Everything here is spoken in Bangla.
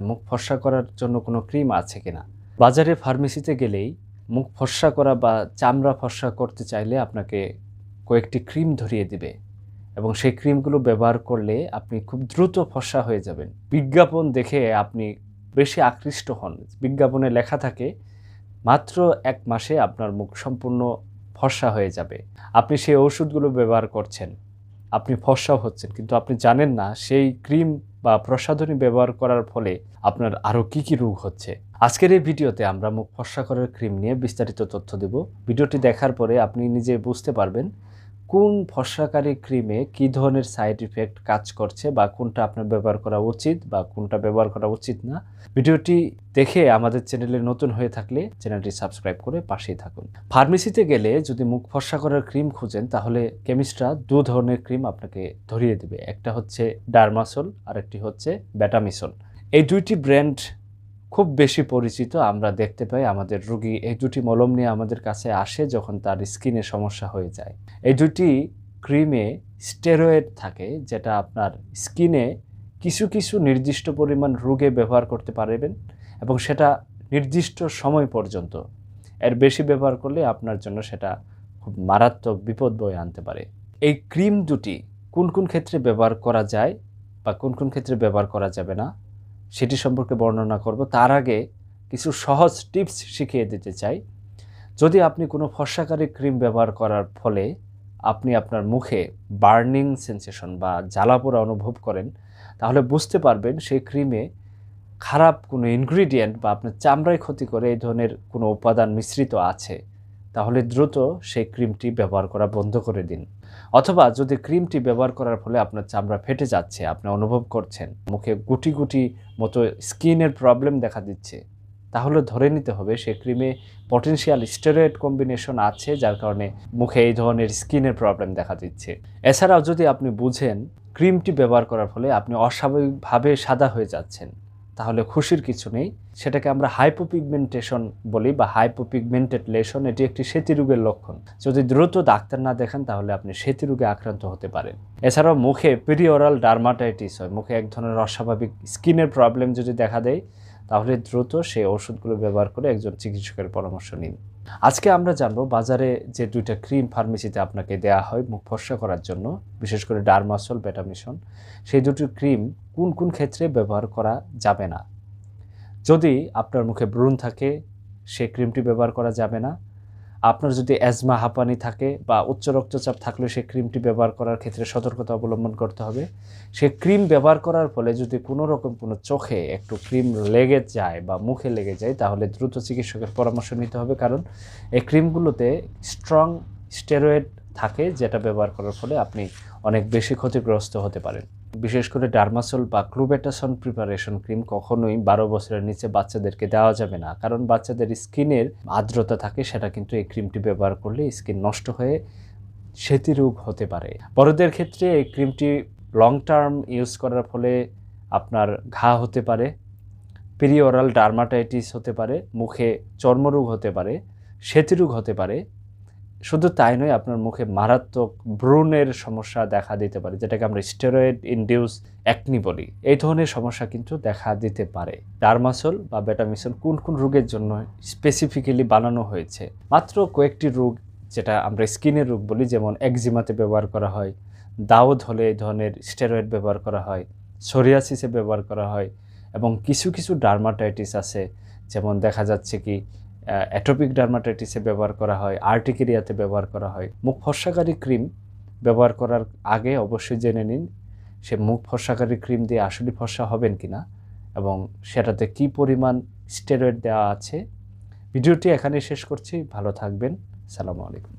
মুখ ফর্সা করার জন্য কোনো ক্রিম আছে কিনা? বাজারে ফার্মেসিতে গেলেই মুখ ফর্সা করা বা চামড়া ফর্সা করতে চাইলে আপনাকে কয়েকটি ক্রিম ধরিয়ে দিবে এবং সেই ক্রিমগুলো ব্যবহার করলে আপনি খুব দ্রুত ফর্সা হয়ে যাবেন। বিজ্ঞাপন দেখে আপনি বেশি আকৃষ্ট হন। বিজ্ঞাপনে লেখা থাকে, মাত্র এক মাসে আপনার মুখ সম্পূর্ণ ফর্সা হয়ে যাবে। আপনি সেই ওষুধগুলো ব্যবহার করছেন। আপনি ফর্সাও হচ্ছেন, কিন্তু আপনি জানেন না সেই ক্রিম বা প্রসাধনী ব্যবহার করার ফলে আপনার আরও কি কি রোগ হচ্ছে? আজকের এই ভিডিওতে আমরা মুখ ফর্সা করার ক্রিম নিয়ে বিস্তারিত তথ্য দেব। ভিডিওটি দেখার পরে আপনি নিজে বুঝতে পারবেন কোন ফর্সাকারী ক্রিমে কি ধরনের সাইড ইফেক্ট কাজ করছে বা কোনটা আপনার ব্যবহার করা উচিত বা কোনটা ব্যবহার করা উচিত না? ভিডিওটি দেখে আমাদের চ্যানেলে নতুন হয়ে থাকলে চ্যানেলটি সাবস্ক্রাইব করে পাশেই থাকুন। ফার্মেসিতে গেলে যদি মুখ ফর্সা করার ক্রিম খুঁজেন, তাহলে কেমিস্টরা দু ধরনের ক্রিম আপনাকে ধরিয়ে দেবে। একটা হচ্ছে ডার্মাসল আর একটি হচ্ছে ব্যাটামিসল এই দুইটি ব্র্যান্ড খুব বেশি পরিচিত আমরা দেখতে পাই আমাদের রুগী, এই দুটি মলম নিয়ে আমাদের কাছে আসে যখন তার স্কিনে সমস্যা হয়ে যায়। এই দুটি ক্রিমে স্টেরয়েড থাকে, যেটা আপনার স্কিনে কিছু কিছু নির্দিষ্ট পরিমাণ রোগে ব্যবহার করতে পারবেন এবং সেটা নির্দিষ্ট সময় পর্যন্ত এর বেশি ব্যবহার করলে আপনার জন্য সেটা খুব মারাত্মক বিপদ বয়ে আনতে পারে। এই ক্রিম দুটি কোন কোন ক্ষেত্রে ব্যবহার করা যায় বা কোন কোন ক্ষেত্রে ব্যবহার করা যাবে না সেটি সম্পর্কে বর্ণনা করব। তার আগে কিছু সহজ টিপস শিখিয়ে দিতে চাই। যদি আপনি কোনো ফর্সাকারী ক্রিম ব্যবহার করার ফলে আপনি আপনার মুখে বার্নিং সেন্সেশন বা জ্বালাপোড়া অনুভব করেন, তাহলে বুঝতে পারবেন সেই ক্রিমে খারাপ কোনো ইনগ্রিডিয়েন্ট বা আপনার চামড়ায় ক্ষতি করে এই ধরনের কোনো উপাদান মিশ্রিত আছে। তাহলে দ্রুত সেই ক্রিমটি ব্যবহার করা বন্ধ করে দিন। অথবা যদি ক্রিমটি ব্যবহার করার ফলে আপনার চামড়া ফেটে যাচ্ছে, আপনি অনুভব করছেন, মুখে গুটি গুটি মতো স্কিনের প্রবলেম দেখা দিচ্ছে, তাহলে ধরে নিতে হবে সে ক্রিমে পটেনশিয়াল স্টেরয়েড কম্বিনেশন আছে, যার কারণে মুখে এই ধরনের স্কিনের প্রবলেম দেখা দিচ্ছে। এছাড়াও যদি আপনি বুঝেন ক্রিমটি ব্যবহার করার ফলে আপনি অস্বাভাবিকভাবে সাদা হয়ে যাচ্ছেন তাহলে খুশির কিছু নেই। সেটাকে আমরা হাইপোপিগমেন্টেশন বলি বা হাইপোপিগমেন্টেড লেশন এটি একটি সেতি রোগের লক্ষণ। যদি দ্রুত ডাক্তার না দেখেন, তাহলে আপনি সেতী রোগে আক্রান্ত হতে পারেন। এছাড়াও মুখে পিরিওরাল ডার্মাটাইটিস হয়। মুখে এক ধরনের অস্বাভাবিক স্কিনের প্রবলেম যদি দেখা দেয়, তাহলে দ্রুত সেই ওষুধগুলো ব্যবহার করে একজন চিকিৎসকের পরামর্শ নিন। আজকে আমরা জানব বাজারে যে দুইটা ক্রিম ফার্মেসিতে আপনাকে দেয়া হয় মুখ ফর্সা করার জন্য, বিশেষ করে ডার্মাসল, বেটামিশন। সেই দুটি ক্রিম কোন কোন ক্ষেত্রে ব্যবহার করা যাবে না? যদি আপনার মুখে ব্রণ থাকে, সে ক্রিমটি ব্যবহার করা যাবে না। আপনার যদি অ্যাজমা হাঁপানি থাকে বা উচ্চ রক্তচাপ থাকলে সেই ক্রিমটি ব্যবহার করার ক্ষেত্রে সতর্কতা অবলম্বন করতে হবে। সে ক্রিম ব্যবহার করার ফলে যদি কোনো রকম কোনো চোখে একটু ক্রিম লেগে যায় বা মুখে লেগে যায়, তাহলে দ্রুত চিকিৎসকের পরামর্শ নিতে হবে। কারণ এই ক্রিমগুলোতে স্ট্রং স্টেরয়েড থাকে, যেটা ব্যবহার করার ফলে আপনি অনেক বেশি ক্ষতিগ্রস্ত হতে পারেন। বিশেষ করে ডার্মাসল বা ক্লুবেটাসন প্রিপারেশন ক্রিম কখনোই বারো বছরের নিচে বাচ্চাদেরকে দেওয়া যাবে না। কারণ বাচ্চাদের স্কিনের আর্দ্রতা থাকে, সেটা কিন্তু এই ক্রিমটি ব্যবহার করলে স্কিন নষ্ট হয়ে সেতী রোগ হতে পারে। বড়দের ক্ষেত্রে এই ক্রিমটি লং টার্ম ইউজ করার ফলে আপনার ঘা হতে পারে পেরিওরাল ডার্মাটাইটিস হতে পারে, মুখে চর্মরোগ হতে পারে সেতিরোগ হতে পারে শুধু তাই নয়, আপনার মুখে মারাত্মক ব্রণের সমস্যা দেখা দিতে পারে, যেটাকে আমরা স্টেরয়েড ইনডিউস অ্যাকনি বলি। এই ধরনের সমস্যা কিন্তু দেখা দিতে পারে। ডার্মাসল বা বেটামিসল কোন কোন রোগের জন্য স্পেসিফিক্যালি বানানো হয়েছে? মাত্র কয়েকটি রোগ যেটা আমরা স্কিনের রোগ বলি, যেমন একজিমাতে ব্যবহার করা হয় দাউদ হলে এই ধরনের স্টেরয়েড ব্যবহার করা হয় সোরিয়াসিসে ব্যবহার করা হয়, এবং কিছু কিছু ডার্মাটাইটিস আছে, যেমন দেখা যাচ্ছে কি অ্যাটোপিক ডার্মাটাইটিসে ব্যবহার করা হয়, আর্টিকেরিয়াতে ব্যবহার করা হয়। মুখ ফর্সাকারী ক্রিম ব্যবহার করার আগে অবশ্যই জেনে নিন, সে মুখ ফর্সাকারী ক্রিম দিয়ে আসলে ফর্সা হবেন কি না এবং সেটাতে কি পরিমাণ স্টেরয়েড দেওয়া আছে। ভিডিওটি এখানে শেষ করছি। ভালো থাকবেন। সালামু আলাইকুম।